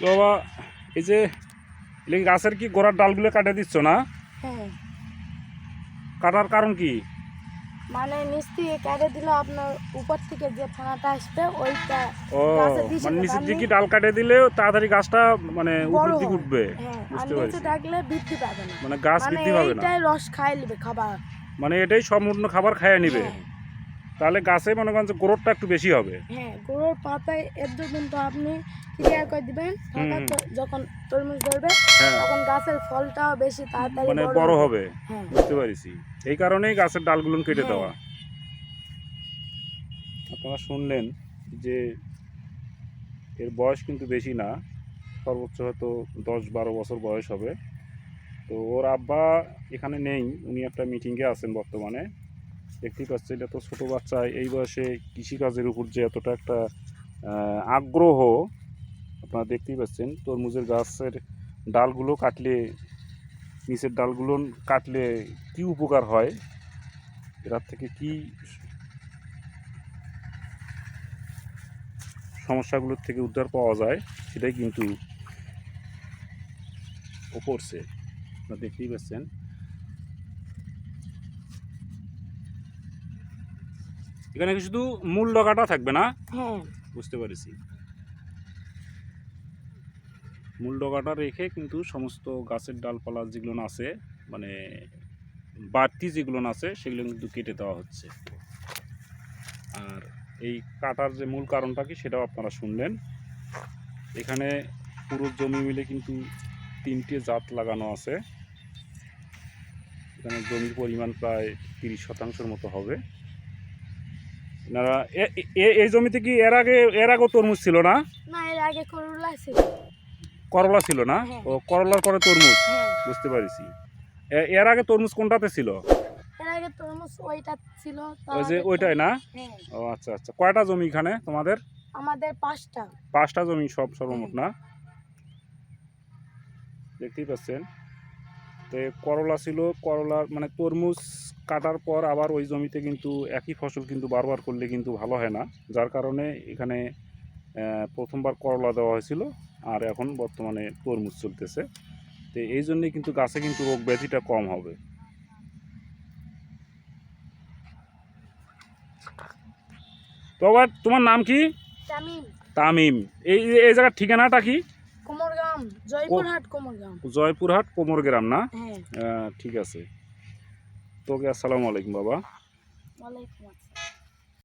তো বাবা এই যে গাছের কি গোড়ার ডালগুলো কাটে দিচ্ছ না? হ্যাঁ। কাটার কারণ কি? মানে নিচ থেকে কেটে দিলে আপনার উপর থেকে যে ফেনাটা আসবে ওইটা ও মানে নিচের দিকে ডাল কাটে দিলেও তাড়াতাড়ি গাছটা মানে বড় উপরের দিকে উঠবে। হ্যাঁ বুঝতে পারছি। থাকলে বৃদ্ধি পাবে না। মানে গাছ মানে বৃদ্ধি পাবে না। এইটাই রস খাই নেবে খাবার। মানে এটাই সম্পূর্ণ খাবার খাইয়ে নিবে। হ্যাঁ, তাহলে গাছে মনে করেন যে গ্রোথটা একটু বেশি হবে। হ্যাঁ গরুর পাতায় এর কিন্তু আপনি ক্লিয়ার করে দিবেন যখন তরমুজ ধরবে হ্যাঁ। তখন গাছের ফলটাও বেশি তাড়াতাড়ি মানে বড় হবে। হ্যাঁ। বুঝতে পারিছি। এই কারণেই গাছের ডালগুলো কেটে হ্যাঁ। দেওয়া। আপনারা শুনলেন যে এর বয়স কিন্তু বেশি না সর্বোচ্চ হয়তো দশ বারো বছর বয়স হবে। তো ওর আব্বা এখানে নেই উনি একটা মিটিংয়ে আছেন বর্তমানে। দেখতেই পাচ্ছেন, এটা তো ছোটো বাচ্চা। এই বয়সে কৃষিকাজের উপর যে এতটা একটা আগ্রহ, আপনারা দেখতেই পাচ্ছেন, তরমুজের গাছের ডালগুলো কাটলে, নিচের ডালগুলো কাটলে কি উপকার হয়? এটার থেকে কি সমস্যাগুলোর থেকে উদ্ধার পাওয়া যায়, সেটাই কিন্তু ও করছে আপনারা দেখতেই পাচ্ছেন। এখানে কি শুধু মূল ডগাটা থাকবে না? হ্যাঁ। বুঝতে পেরেছি। মূল ডগাটা রেখে কিন্তু সমস্ত গাছের ডালপালা যেগুলো আছে মানে বাড়তি যেগুলো আছে সেগুলো কিন্তু কেটে দেওয়া হচ্ছে। আর এই কাটার যে মূল কারণটা কি সেটাও আপনারা শুনলেন। এখানে পুরো জমি মিলে কিন্তু তিনটে জাত লাগানো আছে। এখানে জমির পরিমাণ প্রায় তিরিশ শতাংশের মতো হবে। এ- এই জমিতে কি এর আগে এর আগেও তরমুজ ছিল না? না এর আগে করলা ছিল। করলা ছিল না? হ্যাঁ। ও করলার পরে তরমুজ? হ্যাঁ। বুঝতে পারিছি। এর আগে তরমুজ কোনটাতে ছিল? এর আগে তরমুজ ওইটা ছিল ওই যে ওইটাই না? হ্যাঁ। ও আচ্ছা আচ্ছা। কয়টা জমি এখানে তোমাদের? আমাদের পাঁচটা। পাঁচটা জমি সব সর্বমোট না? দেখতেই পাচ্ছেন। তো করলা ছিল করলার মানে তরমুজ কাটার পর আবার ওই জমিতে কিন্তু একই ফসল কিন্তু বারবার করলে কিন্তু ভালো হয় না। যার কারণে এখানে প্রথমবার করলা দেওয়া হয়েছিল আর এখন বর্তমানে তরমুজ চলতেছে। তো এই জন্যই কিন্তু গাছে কিন্তু রোগ ব্যাধিটা কম হবে। তো আবার তোমার নাম কি? তামিম। এই এই জায়গার ঠিকানাটা কি? জয়পুরহাট কোমরগ্রাম। জয়পুরহাট কোমরগ্রাম না? হ্যাঁ। ঠিক আছে। তোকে আসসালামু আলাইকুম বাবা। ওয়ালাইকুম আসসালাম।